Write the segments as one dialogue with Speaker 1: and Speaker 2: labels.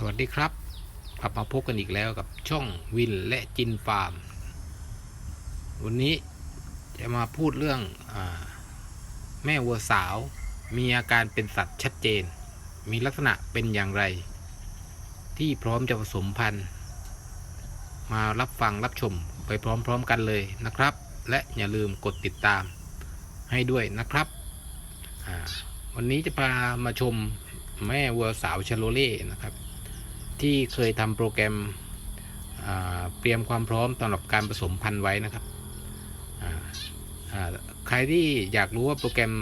Speaker 1: สวัสดีครับ กลับมาพบกันอีกแล้วกับช่องวินและจินฟาร์ม วันนี้จะมาพูดเรื่องอแม่วัวสาว มีอาการเป็นสัตว์ชัดเจน มีลักษณะเป็นอย่างไร ที่พร้อมจะผสมพันธุ์ มารับฟังรับชมไปพร้อมๆกันเลยนะครับ และอย่าลืมกดติดตามให้ด้วยนะครับวันนี้จะพามาชมแม่วัวสาวชาโลเล่นะครับ ที่เคยทำโปรแกรมเตรียมความพร้อมสำหรับการผสมพันธุ์ไว้นะครับใครที่อยากรู้ว่าโปรแกรม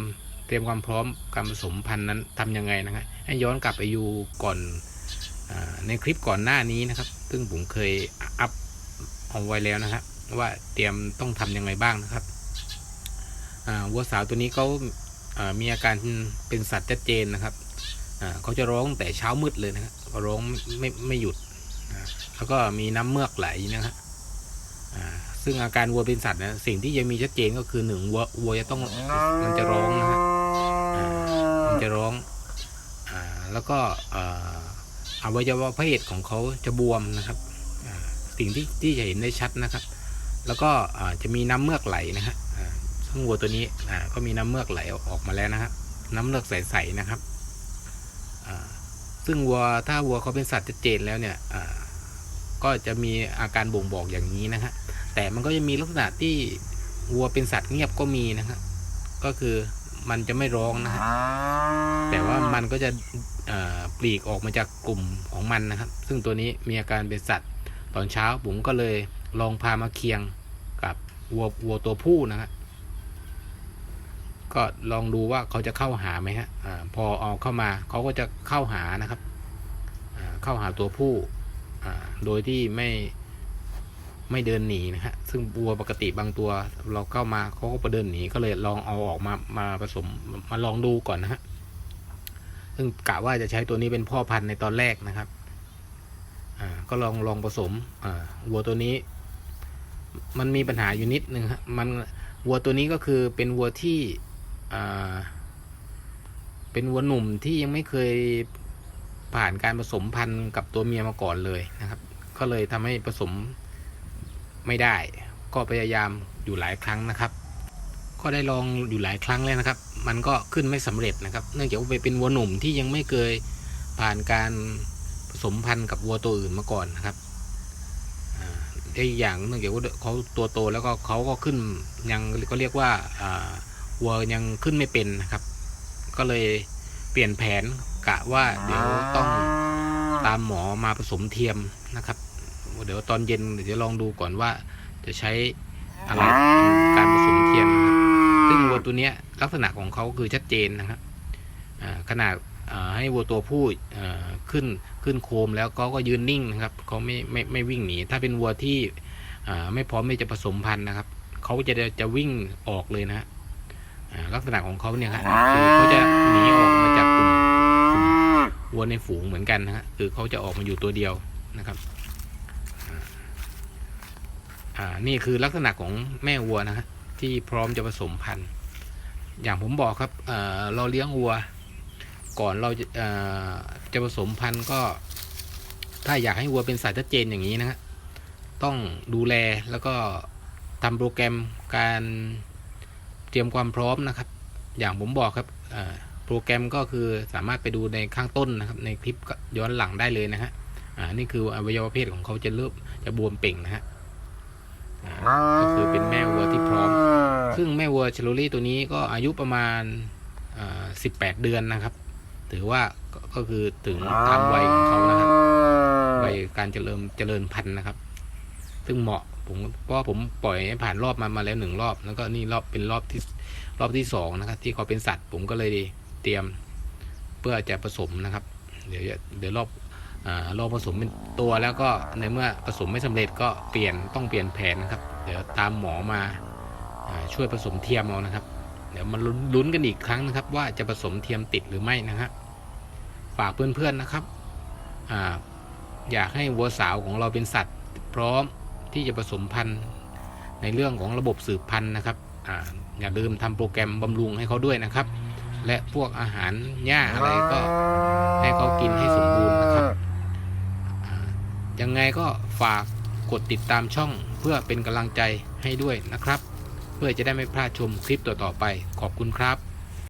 Speaker 1: เตรียมความพร้อมการผสมพันธุ์นั้นทำยังไงนะครับให้ย้อนกลับไปอยู่ก่อนอในคลิปก่อนหน้านี้นะครับ ซึ่งผมเคยอัพเอาไว้แล้วนะครับ ว่าเตรียมต้องทำยังไงบ้างนะครับวัวสาวตัวนี้เขามีอาการเป็นสัตว์ชัดเจนนะครับ เขาจะร้องแต่เช้ามืดเลยนะครับร้องไม่ไม่หยุด แล้วก็มีน้ำเมือกไหลนะครับซึ่งอาการวัวเป็นสัตว์นะสิ่งที่จะมีชัดเจนก็คือหนึ่งวัววัวจะต้องมันจะร้องนะฮะมันจะร้องอแล้วก็อวัยวะเพศของเขาจะบวมนะครับสิ่งที่ที่จะเห็นได้ชัดนะครับ แล้วก็จะมีน้ำเมือกไหลนะฮะซึ่งวัวตัวนี้ก็มีน้ำเมือกไหลออกมาแล้วนะครับน้ำเมือกใสๆนะครับ ซึ่งวัวถ้าวัวเขาเป็นสัตว์ชัดเจนแล้วเนี่ยก็จะมีอาการบ่งบอกอย่างนี้นะฮะแต่มันก็จะมีลักษณะที่วัวเป็นสัตว์เงียบก็มีนะฮะก็คือมันจะไม่ร้องนะฮะแต่ว่ามันก็จะปลีกออกมาจากกลุ่มของมันนะครับ ซึ่งตัวนี้มีอาการเป็นสัตว์ ตอนเช้าผมก็เลยลองพามาเคียงกับวัววัวตัวผู้นะฮะ ก็ลองดูว่าเขาจะเข้าหาไหมฮะอพอเอาเข้ามาเขาก็จะเข้าหานะครับเข้าหาตัวผู้โดยที่ไม่ไม่เดินหนีนะฮะซึ่งวัวปกติบางตัว เราเข้ามาเขาก็ไปเดินหนีก็เลยลองเอาออกมามาผสมมาลองดูก่อนนะฮะซึ่งกะว่าจะใช้ตัวนี้เป็นพ่อพันธุ์ในตอนแรกนะครับก็ลองลองผสมวัวตัวนี้ มันมีปัญหาอยู่นิดนึงฮะมันวัวตัวนี้ก็คือเป็นวัวที่ เป็นวัวหนุ่มที่ยังไม่เคยผ่านการผสมพันธุ์กับตัวเมียมาก่อนเลยนะครับ ก็เลยทำให้ผสมไม่ได้ ก็พยายามอยู่หลายครั้งนะครับ ก็ได้ลองอยู่หลายครั้งแล้วนะครับ มันก็ขึ้นไม่สำเร็จนะครับ เนื่องจากว่าเป็นวัวหนุ่มที่ยังไม่เคยผ่านการผสมพันธุ์กับวัวตัวอื่นมาก่อนนะครับได้อย่างเนื่องจากว่าเขาตัวโตแล้วก็เขาก็ขึ้นยังก็เรียกว่า วัวยังขึ้นไม่เป็นนะครับ ก็เลยเปลี่ยนแผนกะว่าเดี๋ยวต้องตามหมอมาผสมเทียมนะครับ เดี๋ยวตอนเย็นเดี๋ยวจะลองดูก่อนว่า จะใช้อะไรการผสมเทียมนะครับซึ่งวัวตัวเนี้ยลักษณะของเขาคือชัดเจนนะครับขนาดให้วัวตัวผู้ขึ้นขึ้นโคมแล้วเขาก็ยืนนิ่งนะครับเขาไม่ไม่ไม่วิ่งหนี ถ้าเป็นวัวที่ไม่พร้อมที่จะผสมพันธุ์นะครับเขาจะจะวิ่งออกเลยนะ ลักษณะของเขาเนี่ยครับคือเขาจะหนีออกมาจากกลุ่มกลุ่มวัวในฝูงเหมือนกันนะฮะคือเขาจะออกมาอยู่ตัวเดียวนะครับอ่าอ่านี่คือลักษณะของแม่วัวนะฮะที่พร้อมจะผสมพันธุ์อย่างผมบอกครับเอ่อเราเลี้ยงวัว ก่อนเราจะเอ่อจะผสมพันธุ์ก็ ถ้าอยากให้วัวเป็นสายชัดเจนอย่างนี้นะฮะต้องดูแลแล้วก็ทำโปรแกรมการ เตรียมความพร้อมนะครับ อย่างผมบอกครับโปรแกรมก็คือสามารถไปดูในข้างต้นนะครับ ในคลิปย้อนหลังได้เลยนะฮะนี่คืออวัยวะเพศของเขาจะเริ่มจะบวมเป่งนะฮะก็คือเป็นแม่วัวที่พร้อม ซึ่งแม่วัวชโลลี่ตัวนี้ก็อายุประมาณ18เดือนนะครับ ถือว่าก็ก็คือถึงตามวัยของเขานะครับวัยการเจริญเจริญพันธุ์นะครับ ซึ่งเหมาะ ผมเพราะผมปล่อยให้ผ่านรอบมามาแล้วหนึ่งรอบ แล้วก็นี่รอบเป็นรอบที่รอบที่สองนะครับ ที่เขาเป็นสัตว์ผมก็เลยเตรียมเพื่อจะผสมนะครับ เดี๋ยวเดี๋ยวรอบอรอบผสมเป็นตัวแล้วก็ในเมื่อผสมไม่สำเร็จก็เปลี่ยนต้องเปลี่ยนแผนนะครับ เดี๋ยวตามหมอมาอช่วยผสมเทียมเอานะครับ เดี๋ยวมาลุ้นกันอีกครั้งนะครับ ว่าจะผสมเทียมติดหรือไม่นะฮะฝากเพื่อนๆนะครับออยากให้วัวสาวของเราเป็นสัตว์พร้อม ที่จะผสมพันธุ์ในเรื่องของระบบสืบพันธุ์นะครับออย่าลืมทำโปรแกรมบำรุงให้เขาด้วยนะครับ และพวกอาหารหญ้าอะไรก็ให้เขากินให้สมบูรณ์นะครับยังไงก็ฝากกดติดตามช่องเพื่อเป็นกำลังใจให้ด้วยนะครับ เพื่อจะได้ไม่พลาดชมคลิปต่อๆไป ขอบคุณครับ